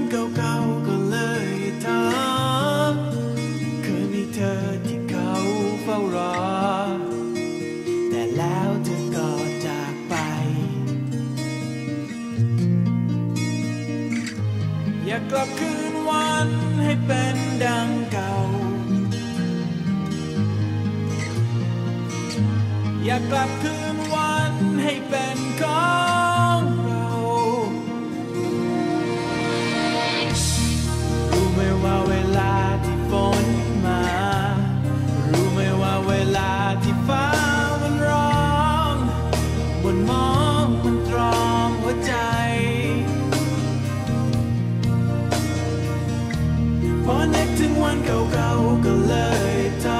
นเก่าๆก็เลยถามเคยมีเธอที่เขาเฝ้ารอ แต่แล้วเธอก็จากไป อยากกลับคืนวันให้เป็นดังเก่า อยากกลับคืน connecting one go go go